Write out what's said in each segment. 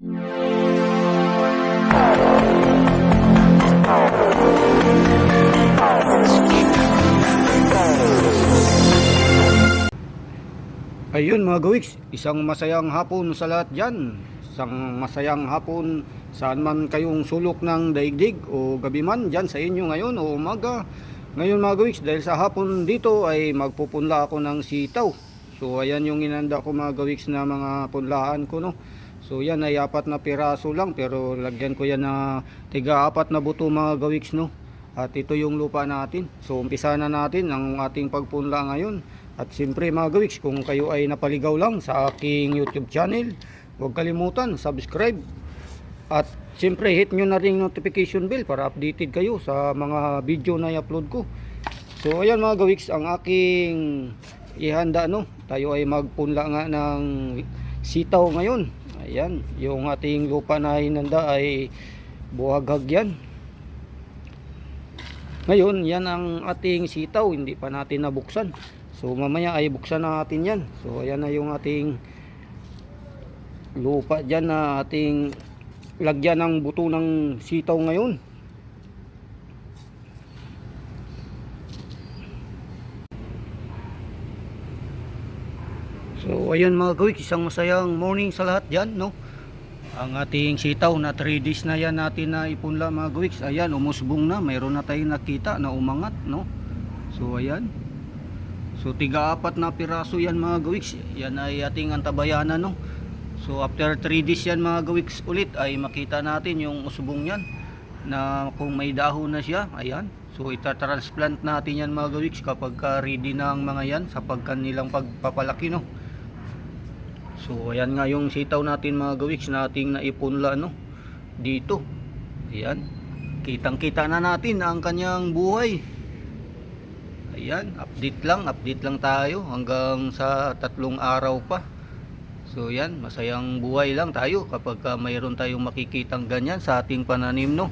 Ayun mga gawiks, isang masayang hapon sa lahat dyan. Isang masayang hapon saan man kayong sulok ng daigdig o gabi man dyan sa inyo ngayon o umaga. Ngayon mga gawiks, dahil sa hapon dito ay magpupunla ako ng sitaw. So ayan yung inanda ko mga gawiks na mga punlaan ko no. So yan ay apat na piraso lang pero lagyan ko yan na tiga apat na buto mga gawiks no. At ito yung lupa natin. So umpisa na natin ang ating pagpunla ngayon. At siyempre mga gawiks, kung kayo ay napaligaw lang sa aking YouTube channel, huwag kalimutan, subscribe. At siyempre hit nyo na ring notification bell para updated kayo sa mga video na i-upload ko. So ayan mga gawiks, ang aking ihanda no. Tayo ay magpunla nga ng sitaw ngayon. Ayan, yung ating lupa na hinanda ay buhagag yan. Ngayon, yan ang ating sitaw, hindi pa natin nabuksan. So mamaya ay buksan na natin yan. So ayan na yung ating lupa dyan na ating lagyan ng buto ng sitaw ngayon. So ayan mga kawik, isang masayang morning sa lahat dyan no. Ang ating sitaw na 3 days na yan natin na ipunla mga gawiks. Ayan, umusbong na. Mayroon na tayong nakita na umangat no. So ayan. So tiga apat na piraso yan mga gawiks. Yan ay ating antabayanan no. So after 3 days yan mga gawiks ulit ay makita natin yung usbong yan na kung may dahon na siya. Ayan. So itatransplant natin yan mga gawiks kapag ka ready na ang mga yan sa pagkanilang pagpapalaki no. So ayan nga yung sitaw natin mga gawiks na ating naipunla no dito. Ayan. Kitang-kita na natin ang kanyang buhay. Ayan, update lang, update lang tayo hanggang sa tatlong araw pa. So yan, masayang buhay lang tayo kapag ka mayroon tayong makikitang ganyan sa ating pananim no.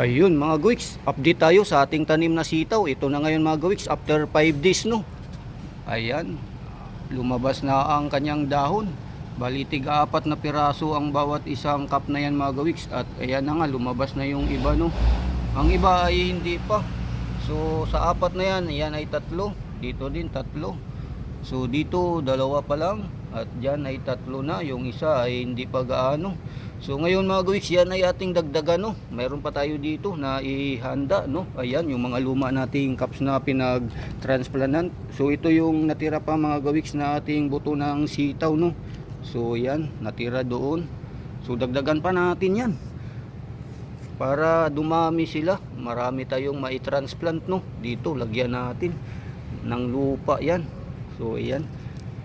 Ayun mga gawiks, update tayo sa ating tanim na sitaw. Ito na ngayon mga gawiks after 5 days no. Ayan, lumabas na ang kanyang dahon. Bali tiga apat na piraso ang bawat isang cup na yan mga gawiks at ayan na nga lumabas na yung iba no. Ang iba ay hindi pa. So sa apat na yan, yan ay tatlo. Dito din tatlo. So dito dalawa pa lang at diyan ay tatlo na. Yung isa ay hindi pa gaano. So ngayon mga gawiks, yan ay ating dagdagan no. Mayroon pa tayo dito na ihanda no. Ayan yung mga luma nating cups na pinag-transplantan. So ito yung natira pa mga gawiks na ating buto ng sitaw no. So yan, natira doon. So dagdagan pa natin yan para dumami sila marami tayong mai-transplant no dito lagyan natin ng lupa yan so ayan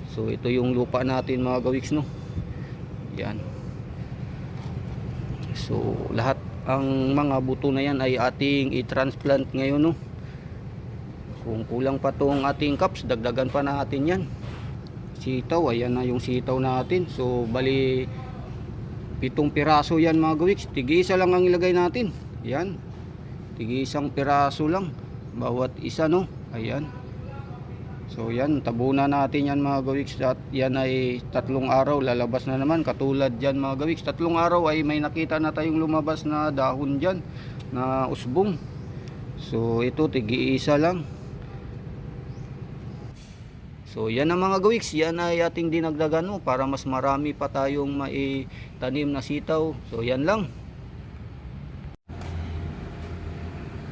so ito yung lupa natin mga gawiks no yan so lahat ang mga buto na yan ay ating i-transplant ngayon no? Kung kulang pa tong ating cups dagdagan pa natin yan. Sitaw ayan na yung sitaw natin. So bali pitong piraso yan mga gawiks tig-isa lang ang ilagay natin. Yan tig-isang piraso lang. Bawat isa no? Ayan so yan tabunan natin yan mga gawiks at yan ay tatlong araw lalabas na naman. Katulad yan mga gawiks tatlong araw ay may nakita na tayong lumabas na dahon dyan na usbong. So ito tig-isa lang. So yan ang mga gawiks, yan ay ating dinagdagan mo para mas marami pa tayong maitanim na sitaw. So yan lang.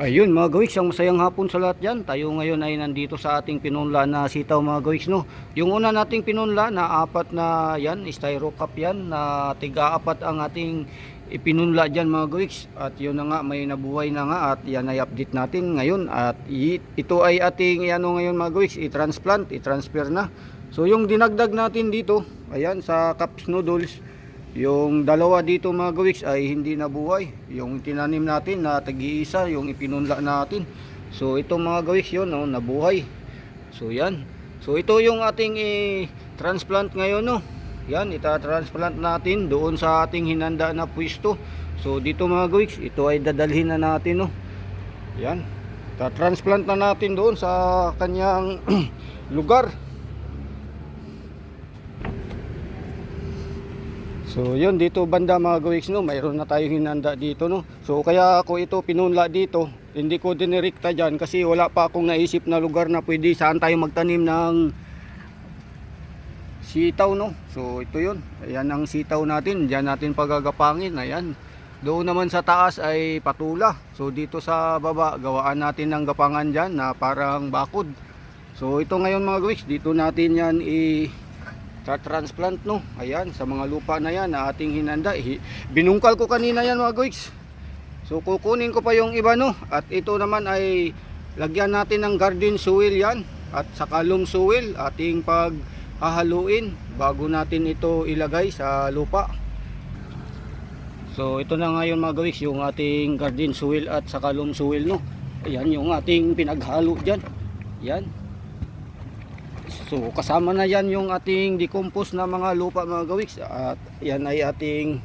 Ayun mga gawiks, ang masayang hapon sa lahat dyan. Tayo ngayon ay nandito sa ating pinunla na sitaw mga gawiks. No? Yung una nating pinunla na apat na yan, styro cup yan, na tiga apat ang ating ipinunla dyan mga gawiks. At yun na nga, may nabuhay na nga at yan ay update natin ngayon. At ito ay ating ano ngayon mga gawiks, i-transplant, i-transfer na. So yung dinagdag natin dito, ayan sa cups noodles, yung dalawa dito mga gawiks ay hindi nabuhay. Yung tinanim natin na tag-iisa, yung ipinunla natin. So ito mga gawiks yun, no, nabuhay. So yan. So ito yung ating i-transplant ngayon no. Yan, ita-transplant natin doon sa ating hinanda na pwesto. So dito mga gawiks, ito ay dadalhin na natin no. Yan. Ta-transplant na natin doon sa kanyang lugar. So yun dito banda mga gawiks no, mayroon na tayong hinanda dito no. So kaya ako ito pinunla dito, hindi ko dinirekta dyan kasi wala pa akong naisip na lugar na pwede saan tayo magtanim ng sitaw no. So ito yun, ayan ang sitaw natin, diyan natin pagagapangin, ayan. Doon naman sa taas ay patula. So dito sa baba gawaan natin ng gapangan dyan na parang bakod. So ito ngayon mga gawiks, dito natin yan i transplant no. Ayan, sa mga lupa na yan na ating hinanda. Hi- Binungkal ko kanina yan mga guys. So kukunin ko pa yung iba no. At ito naman ay lagyan natin ng garden soil yan. At sa kalong soil ating pag hahaluin bago natin ito ilagay sa lupa. So ito na ngayon mga guys yung ating garden soil at sa kalong soil no. Ayan yung ating pinaghalo dyan. Yan. So kasama na yan yung ating decompose na mga lupa mga gawiks at yan ay ating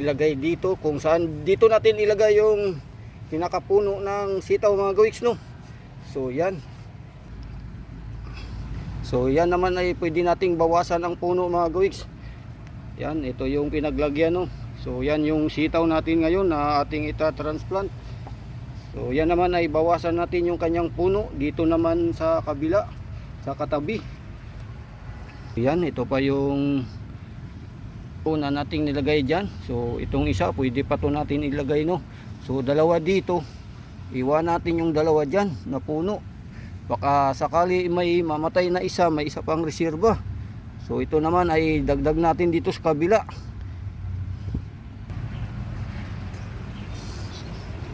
ilagay dito kung saan dito natin ilagay yung pinakapuno ng sitaw mga gawiks no. So yan. So yan naman ay pwede nating bawasan ang puno mga gawiks. Yan ito yung pinaglagyan no. So yan yung sitaw natin ngayon na ating ita-transplant. So yan naman ay bawasan natin yung kanyang puno dito naman sa kabila sa katabi. Yan, ito pa yung una nating nilagay dyan. So, itong isa, pwede pa to natin ilagay, no? So, dalawa dito. Iwan natin yung dalawa dyan na puno. Baka sakali may mamatay na isa, may isa pang reserba. So, ito naman ay dagdag natin dito sa kabila.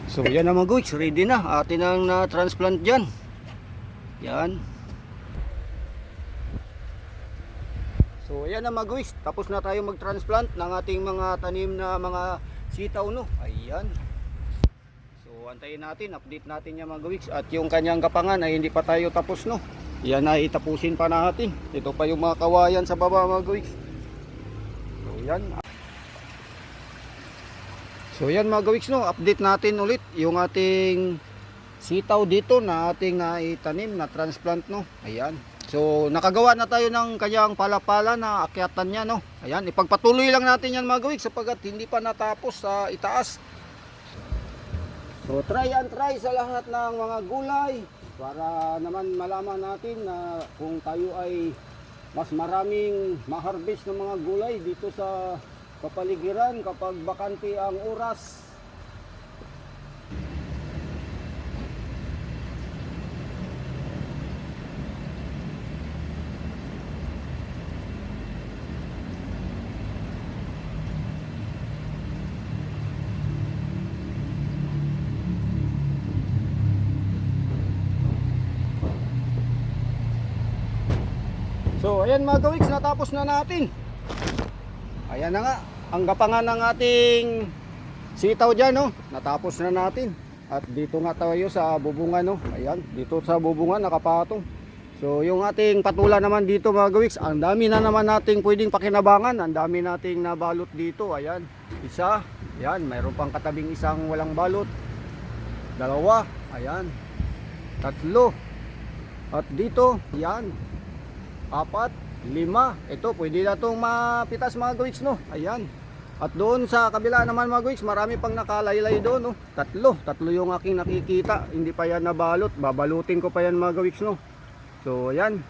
So, yan naman guys, ready na. Atin ang na-transplant dyan. Yan. So ayan na mga guys, tapos na tayo mag-transplant ng ating mga tanim na mga sitaw no. Ayan. So antayin natin, update natin yung mga guys at yung kanyang kapangan ay hindi pa tayo tapos no. Yan ay tapusin pa natin. Ito pa yung mga kawayan sa baba mga guys. So yan. So yan mga gawiks no, update natin ulit yung ating sitaw dito na ating naitanim na transplant no. Ayan. So nakagawa na tayo ng kanyang palapala na akyatan niya no. Ayan, ipagpatuloy lang natin yan mga gawiks sapagkat hindi pa natapos sa itaas. So try and try sa lahat ng mga gulay para naman malaman natin na kung tayo ay mas maraming maharbis ng mga gulay dito sa kapaligiran kapag bakante ang oras. So ayan mga gawiks, natapos na natin. Ayan na nga, ang gapangan ng ating sitaw dyan, no? natapos na natin. At dito nga tayo sa bubungan, no? ayan, dito sa bubungan nakapatong. So yung ating patula naman dito mga gawiks, ang dami na naman nating pwedeng pakinabangan, ang dami nating nabalot dito, ayan, isa, ayan, mayroon pang katabing isang walang balot, dalawa, ayan, tatlo, at dito, yan, apat, lima. Ito, pwede na itong mapitas mga gawiks, no? Ayan. At doon sa kabila naman mga gawiks, marami pang nakalaylay doon, no? Tatlo. Tatlo yung aking nakikita. Hindi pa yan nabalot. Babalutin ko pa yan mga gawiks, no? So, ayan.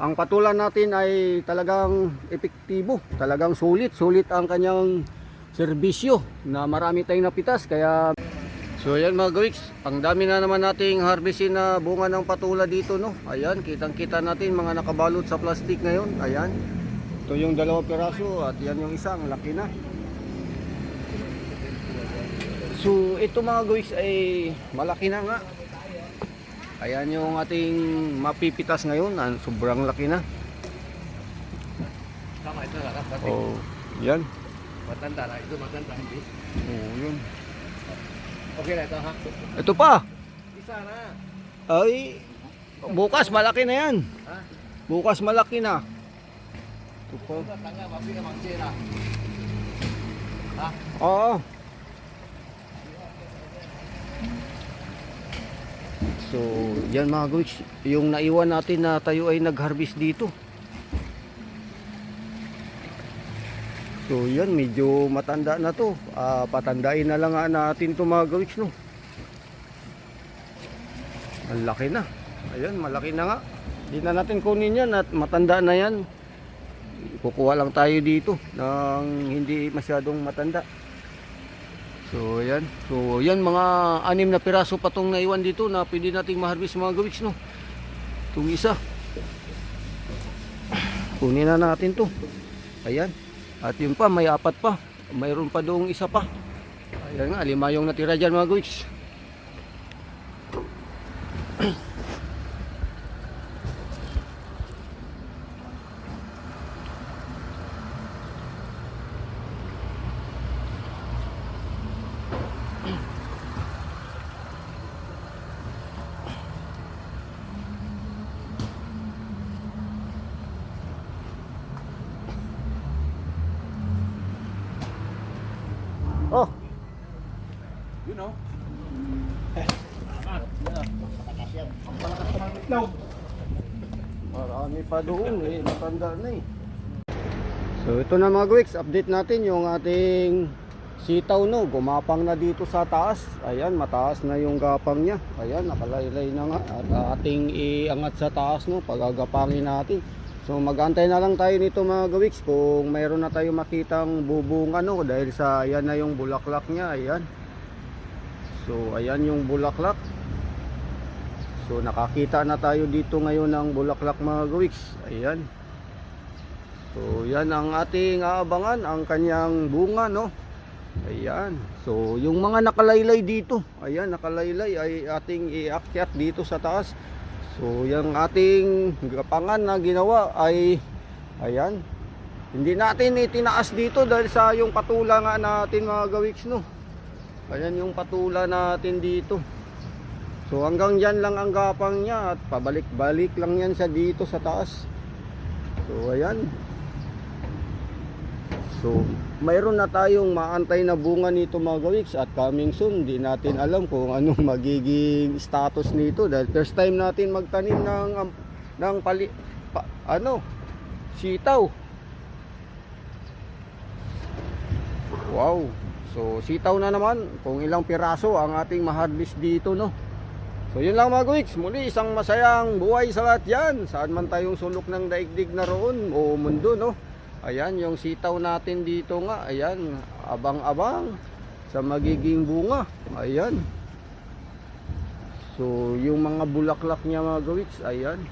Ang patulan natin ay talagang epektibo. Talagang sulit. Sulit ang kanyang serbisyo na marami tayong napitas. Kaya So ayan mga gawiks, ang dami na naman nating harvestin na bunga ng patula dito no. Ayan, kitang-kita natin mga nakabalot sa plastic ngayon. Ayan. Ito yung dalawang piraso at yan yung isang laki na. So ito mga gawiks ay malaki na nga. Ayan yung ating mapipitas ngayon, ah, sobrang laki na. Tama ito kapatid. Oh, yan. Matanda na ito, matanda hindi. Oh, yun. Okay na ito ha. Ito pa. Isa na. Ay, bukas malaki na yan. Ha? Bukas malaki na. Ito pa. Tanga, mapi na magsira. Ha? Oo. So, yan mga guys, yung naiwan natin na tayo ay nag-harvest dito. So yan, medyo matanda na to. Ah, patandain na lang natin to mga gawiks, no? Ang laki na. Ayan, malaki na nga. Hindi na natin kunin yan at matanda na yan. Kukuha lang tayo dito ng hindi masyadong matanda. So ayan. So yan mga anim na piraso pa tong naiwan dito na pwede nating ma-harvest mga gawiks, no? Itong isa. Kunin na natin to. Ayan. At yun pa, may apat pa. Mayroon pa doong isa pa. Ayan nga, lima yung natira dyan mga guys. Marami pa doon eh, matanda na eh. So ito na mga Gwix, update natin yung ating sitaw no, gumapang na dito sa taas. Ayan, mataas na yung gapang niya. Ayan, nakalaylay na nga at ating iangat sa taas no, pagagapangin natin. So magantay na lang tayo nito mga Gwix kung mayroon na tayo makitang bubunga no dahil sa ayan na yung bulaklak niya, ayan. So ayan yung bulaklak. So nakakita na tayo dito ngayon ng bulaklak mga gawiks. Ayan. So yan ang ating aabangan, ang kanyang bunga no. Ayan. So yung mga nakalaylay dito, ayan nakalaylay ay ating iakyat dito sa taas. So yung ating gapangan na ginawa ay ayan. Hindi natin itinaas dito dahil sa yung patula nga natin mga gawiks no. Ayan yung patula natin dito. So hanggang dyan lang ang gapang niya at pabalik-balik lang yan siya dito sa taas. So ayan. So mayroon na tayong maantay na bunga nito mga gawiks at coming soon. Di natin alam kung anong magiging status nito dahil first time natin magtanim ng um, ng pali pa, ano sitaw. Wow. So sitaw na naman kung ilang piraso ang ating ma-harvest dito no. So yun lang mga Guiks, muli isang masayang buhay sa lahat yan. Saan man tayong sulok ng daigdig na roon o mundo no. Ayan yung sitaw natin dito nga, ayan, abang-abang sa magiging bunga. Ayan. So yung mga bulaklak niya mga Guiks, ayan.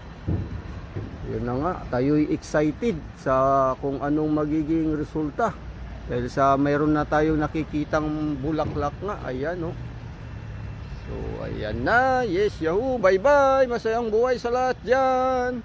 Yun na nga, tayo'y excited sa kung anong magiging resulta. Dahil sa mayroon na tayong nakikitang bulaklak nga, ayan no. So, ayan na. Yes, yahoo. Bye-bye. Masayang buhay sa lahat dyan.